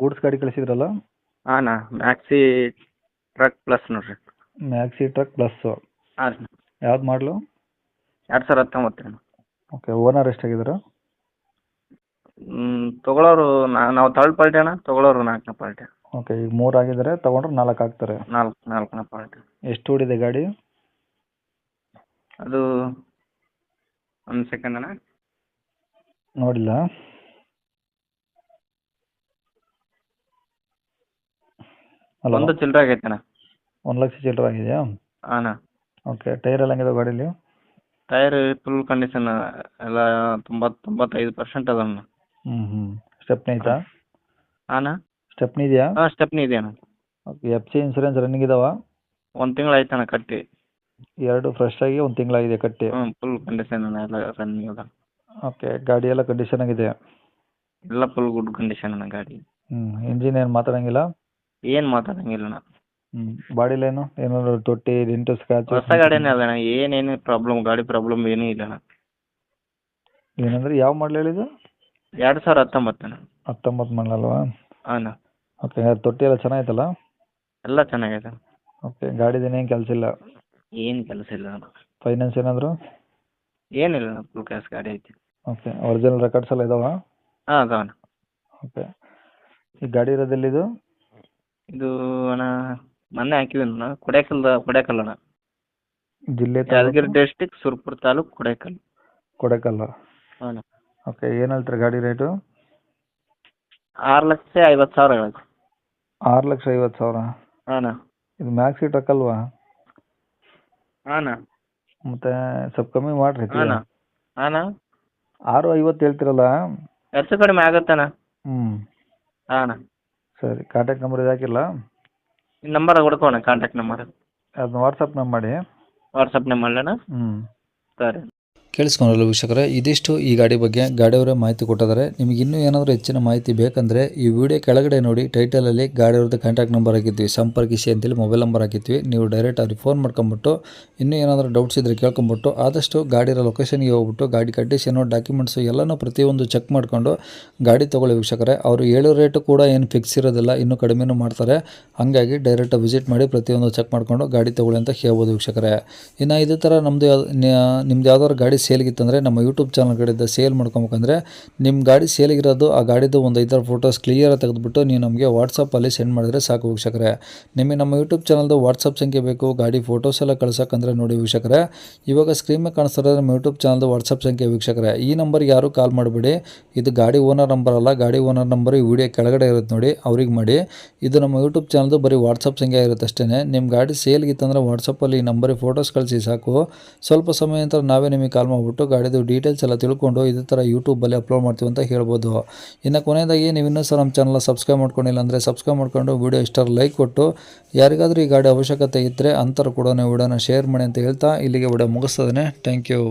Goods ಗಾಡಿ ಕಳಿಸಿದ್ರಲ್ಲ? ಹಾಂ ಮ್ಯಾಕ್ಸಿ ಟ್ರಕ್ ಪ್ಲಸ್ ನೋಡ್ರಿ. ಮ್ಯಾಕ್ಸಿ ಟ್ರಕ್ ಪ್ಲಸ್ ಹಾಂ ರೀ. ಯಾವ್ದು ಮಾಡಲು ಎರಡು ಸಾವಿರ ಹತ್ತೊಂಬತ್ತು ರೀ. ಓಕೆ ಓನರ್ ಎಷ್ಟಾಗಿದ್ದಾರೆ ತೊಗೊಳೋರು ನಾವು ತರ್ಡ್ ಪಾರ್ಟಿ ಅಣ್ಣ ತೊಗೊಳೋರು ನಾಲ್ಕನೇ ಪಾರ್ಟಿ ಓಕೆ ಈಗ ಮೂರು ಆಗಿದ್ದಾರೆ ತಗೊಂಡ್ರೆ ನಾಲ್ಕು ಆಗ್ತಾರೆ ನಾಲ್ಕು ನಾಲ್ಕನೇ ಪಾರ್ಟಿ ಎಷ್ಟು ಓಡಿದೆ ಗಾಡಿ? ಅದು ಒಂದು ಸೆಕೆಂಡ್ ಅಣ್ಣ. ನೋಡಿಲ್ಲ. ಒಂದು ಚಿಲ್ಲರೆ ಆಗೈತೆ ಅಣ್ಣ. ಒಂದು ಲಕ್ಷ ಚಿಲ್ಲರೆ ಆಗಿದೆಯಾ? ಅಣ್ಣ. ಓಕೆ ಟೈರ್ ಎಲ್ಲ ಹೆಂಗಿದೆ ಗಾಡೀಲಿ? ಟೈರ್ ಫುಲ್ ಕಂಡೀಷನ್ ಎಲ್ಲ ತೊಂಬತ್ತು ತೊಂಬತ್ತೈದು ಪರ್ಸೆಂಟ್ ಅದ ಅಣ್ಣ. ಹ್ಞೂ ಹ್ಞೂ ಸ್ಟೆಪ್ನಿ ಐತಾ? ಹಾಂ ಅಣ್ಣ? ಸ್ಟೆಪ್ನಿ ಇದೆಯಾ? ಹಾಂ ಸ್ಟೆಪ್ನಿ ಇದೆ ಅಣ್ಣ. Okay F C insurance running ಇದಾವ? ಒಂದು ತಿಂಗಳು ಆಯ್ತು ಅಣ್ಣ ಕಟ್ಟಿ. ಎರಡು ಫ್ರೆಶ್ ಆಗಿ ಒಂದು ತಿಂಗಳಾಗಿದೆ ಕಟ್ಟಿ. ಹ್ಞೂ ಫುಲ್ ಕಂಡೀಷನ್ ಅಣ್ಣ ಎಲ್ಲ ರನ್ನಿಂಗ್ ಅದ ಓಕೆ ಗಾಡಿ ಎಲ್ಲ ಕಂಡೀಷನ್ ಆಗಿದೆ? ಎಲ್ಲ ಫುಲ್ ಗುಡ್ ಕಂಡೀಷನ್ ಅಣ್ಣ ಗಾಡಿ. ಹ್ಞೂ ಇಂಜಿನ್ ಏನು ಮಾತಾಡಂಗಿಲ್ಲ? ಏನು ಮಾತಾಡಂಗಿಲ್ಲ ಅಣ್ಣ ಹ್ಞೂ ಬಾಡಿ ಲೈನು ಏನಾದ್ರು ತೊಟ್ಟಿ ದಿಂಟು ಸ್ಕ್ರಾಚ್ ಹೊಸ ಗಾಡಿನೇ ಅಲ್ಲ ಅಣ್ಣ ಏನೇನು ಪ್ರಾಬ್ಲಮ್ ಗಾಡಿ ಪ್ರಾಬ್ಲಮ್ ಏನೂ ಇಲ್ಲ ಅಣ್ಣ. ಏನಂದ್ರೆ ಯಾವ ಮಾಡಲ್ ಹೇಳಿದ್ದು? ಎರಡು ಸಾವಿರ ಹತ್ತೊಂಬತ್ತು ಅಣ್ಣ. ಹತ್ತೊಂಬತ್ತು ಮಾಡಲಲ್ವಾ ಹಾಂ ಅಣ್ಣ. ಓಕೆ ತೊಟ್ಟಿ ಎಲ್ಲ ಚೆನ್ನಾಗೈತಲ್ಲ? ಎಲ್ಲ ಚೆನ್ನಾಗೈತೆ ಓಕೆ ಗಾಡಿದೇನೇನು ಕೆಲಸ ಇಲ್ಲ? ಏನು ಕೆಲಸ ಇಲ್ಲ ಅಣ್ಣ. ಫೈನಾನ್ಸ್ ಏನಾದರೂ? ಏನಿಲ್ಲ ಅಣ್ಣ ಫುಲ್ ಕ್ಯಾಶ್ ಗಾಡಿ ಐತಿ. ಓಕೆ ಒರಿಜಿನಲ್ ರೆಕಾರ್ಡ್ಸ್ ಎಲ್ಲ ಇದಾವಾ? ಹಾಂ ಅದಾವ ಅಣ್ಣ. ಓಕೆ ಈ ಗಾಡಿ ಇರೋದೆಲ್ಲಿದು ಇದು ಅಣ್ಣ ಮೊನ್ನೆ ಹಾಕಿದ್ದೀನಿ ಅಣ್ಣ ಕೊಡೇಕಲ್ದ ಕೊಡೇಕಲ್ ಅಣ್ಣ. ಜಿಲ್ಲೆ ಯಾದಗಿರಿ ಡಿಸ್ಟಿಕ್ ಸುರಪುರ ತಾಲೂಕು ಕೊಡೇಕಲ್ ಕೊಡಕಲ್ಲ ಹಾಂ ಅಣ್ಣ. ಓಕೆ ಏನು ಹೇಳ್ತಾರೆ ಗಾಡಿ ರೇಟು? ಆರು ಲಕ್ಷ ಐವತ್ತು ಸಾವಿರ ಹೇಳಕ್ಕೆ ಆರು ಲಕ್ಷ ಐವತ್ತು ಸಾವಿರ? ಹಾಂ ಅಣ್ಣ. ಇದು ಮ್ಯಾಕ್ಸಿ ಟ್ರಕ್ ಅಲ್ವಾ ಹಾಂ ಅಣ್ಣ. ಮತ್ತೆ ಸ್ವಲ್ಪ ಕಮ್ಮಿ ಮಾಡಿರಿ ಹಾಂ ಅಣ್ಣ. ಹಾಂ ಅಣ್ಣ. ಆರು ಐವತ್ತು ಹೇಳ್ತಿರಲ್ಲ? ಹೆಚ್ಚು ಕಡಿಮೆ ಆಗತ್ತೆ ಅಣ್ಣ. ಹ್ಞೂ ಹಾಂ ಅಣ್ಣ. ಸರಿ ಕಾಂಟ್ಯಾಕ್ಟ್ ನಂಬರ್ ಇದಾಕಿಲ್ಲ ಈ ನಂಬರ್ ಕೊಡ್ಕೋಣ ಕಾಂಟ್ಯಾಕ್ಟ್ ನಂಬರ್ ಅದನ್ನ ವಾಟ್ಸಪ್ ನಂಬರ್ ಮಾಡಿ. ವಾಟ್ಸಪ್ ನಂಬರ್ ಅಣ್ಣ ಹ್ಞೂ ಸರಿ. ಕೇಳಿಸ್ಕೊಂಡಲ್ಲ ವೀಕ್ಷಕರೇ, ಇದಿಷ್ಟು ಈ ಗಾಡಿ ಬಗ್ಗೆ ಗಾಡಿಯವರೇ ಮಾಹಿತಿ ಕೊಟ್ಟಿದ್ದಾರೆ. ನಿಮಗೆ ಇನ್ನೂ ಏನಾದರೂ ಹೆಚ್ಚಿನ ಮಾಹಿತಿ ಬೇಕಂದರೆ ಈ ವಿಡಿಯೋ ಕೆಳಗಡೆ ನೋಡಿ ಟೈಟಲಲ್ಲಿ ಗಾಡಿಯವ್ರದ್ದು ಕಾಂಟ್ಯಾಕ್ಟ್ ನಂಬರ್ ಹಾಕಿದ್ವಿ, ಸಂಪರ್ಕಿಸಿ ಅಂತೇಳಿ ಮೊಬೈಲ್ ನಂಬರ್ ಹಾಕಿದ್ವಿ. ನೀವು ಡೈರೆಕ್ಟ್ ಅವ್ರಿಗೆ ಫೋನ್ ಮಾಡ್ಕೊಂಬಿಟ್ಟು, ಇನ್ನೂ ಏನಾದರೂ ಡೌಟ್ಸ್ ಇದ್ದರೆ ಕೇಳ್ಕೊಂಬಿಟ್ಟು, ಆದಷ್ಟು ಗಾಡಿರೋ ಲೊಕೇಶನ್ಗೆ ಹೋಗ್ಬಿಟ್ಟು, ಗಾಡಿ ಕಂಡೀಷನು ಡಾಕ್ಯುಮೆಂಟ್ಸು ಎಲ್ಲನೂ ಪ್ರತಿಯೊಂದು ಚೆಕ್ ಮಾಡಿಕೊಂಡು ಗಾಡಿ ತೊಗೊಳ್ಳಿ ವೀಕ್ಷಕರೇ. ಅವರು ಹೇಳೋ ರೇಟು ಕೂಡ ಏನು ಫಿಕ್ಸ್ ಇರೋದಿಲ್ಲ, ಇನ್ನೂ ಕಡಿಮೆನೂ ಮಾಡ್ತಾರೆ. ಹಾಗಾಗಿ ಡೈರೆಕ್ಟ್ ವಿಸಿಟ್ ಮಾಡಿ ಪ್ರತಿಯೊಂದು ಚೆಕ್ ಮಾಡಿಕೊಂಡು ಗಾಡಿ ತೊಗೊಳ್ಳಿ ಅಂತ ಹೇಳ್ಬೋದು ವೀಕ್ಷಕರೇ. ಇನ್ನು ಇದೇ ಥರ ನಮ್ಮದು ನಿಮ್ದು ಯಾವ್ದಾದ್ರು ಗಾಡಿ ಸೇಲ್ಗಿತ್ತಂದರೆ ನಮ್ಮ ಯೂಟ್ಯೂಬ್ ಚಾನಲ್ ಕಡೆಯಿಂದ ಸೇಲ್ ಮಾಡ್ಕೊಬೇಕಂದ್ರೆ ನಿಮ್ಮ ಗಾಡಿ ಸೇಲಿಗಿರೋದು ಆ ಗಾಡಿದು ಒಂದು ಐದಾರು ಫೋಟೋಸ್ ಕ್ಲಿಯರಾಗಿ ತೆಗೆದುಬಿಟ್ಟು ನೀವು ನಮಗೆ ವಾಟ್ಸಪ್ಪಲ್ಲಿ ಸೆಂಡ್ ಮಾಡಿದರೆ ಸಾಕು ವೀಕ್ಷಕರೇ. ನಿಮಗೆ ನಮ್ಮ ಯೂಟ್ಯೂಬ್ ಚಾನಲ್ದು ವಾಟ್ಸಪ್ ಸಂಖ್ಯೆ ಬೇಕು, ಗಾಡಿ ಫೋಟೋಸ್ ಎಲ್ಲ ಕಳ್ಸೋಕ್ಕಂದ್ರೆ ನೋಡಿ ವೀಕ್ಷಕರೇ. ಇವಾಗ ಸ್ಕ್ರೀನ್ ಮೇಲೆ ಕಾಣಿಸ್ತಾ ಇರೋದು ನಮ್ಮ ಯೂಟ್ಯೂಬ್ ಚಾನಲ್ದು ವಾಟ್ಸಪ್ ಸಂಖ್ಯೆ ವೀಕ್ಷಕರೇ. ಈ ನಂಬರ್ಗೆ ಯಾರೂ ಕಾಲ್ ಮಾಡಬೇಡಿ. ಇದು ಗಾಡಿ ಓನರ್ ನಂಬರ್ ಅಲ್ಲ, ಗಾಡಿ ಓನರ್ ನಂಬರ್ ಈ ವಿಡಿಯೋ ಕೆಳಗಡೆ ಇರುತ್ತೆ ನೋಡಿ, ಅವ್ರಿಗೆ ಮಾಡಿ. ಇದು ನಮ್ಮ ಯೂಟ್ಯೂಬ್ ಚಾನಲ್ದು ಬರೀ ವಾಟ್ಸಪ್ ಸಂಖ್ಯೆ ಇರುತ್ತೆ ಅಷ್ಟೇ ನಿಮ್ಮ ಗಾಡಿ ಸೇಲ್ಗಿತ್ತಂದರೆ ವಾಟ್ಸಪ್ಪಲ್ಲಿ ಈ ನಂಬರಿಗೆ ಫೋಟೋಸ್ ಕಳಿಸಿ ಸಾಕು. ಸ್ವಲ್ಪ ಸಮಯ ನಂತರ ನಾವೇ ನಿಮಗೆ ಕಾಲ್ ಮಾಡಿಬಿಟ್ಟು ಗಾಡಿದು ಡೀಟೇಲ್ಸ್ ಎಲ್ಲ ತಿಳ್ಕೊಂಡು ಇದೇ ಥರ ಯೂಟ್ಯೂಬಲ್ಲಿ ಅಪ್ಲೋಡ್ ಮಾಡ್ತೀವಿ ಅಂತ ಹೇಳ್ಬೋದು. ಇನ್ನು ಕೊನೆಯದಾಗಿ ನೀವು ಇನ್ನೂ ಸಹ ನಮ್ಮ ಚಾನಲ್ನ ಸಬ್ಸ್ಕ್ರೈಬ್ ಮಾಡ್ಕೊಂಡಿಲ್ಲ ಅಂದರೆ ಸಬ್ಸ್ಕ್ರೈಬ್ ಮಾಡ್ಕೊಂಡು ವೀಡಿಯೋ ಇಷ್ಟರ ಲೈಕ್ ಕೊಟ್ಟು, ಯಾರಿಗಾದರೂ ಈ ಗಾಡಿ ಅವಶ್ಯಕತೆ ಇದ್ದರೆ ಅಂಥವ್ರು ಕೂಡ ವಿಡಿಯೋನ ಶೇರ್ ಮಾಡಿ ಅಂತ ಹೇಳ್ತಾ ಇಲ್ಲಿಗೆ ವಿಡಿಯೋ ಮುಗಿಸ್ತದೆ ಥ್ಯಾಂಕ್ ಯು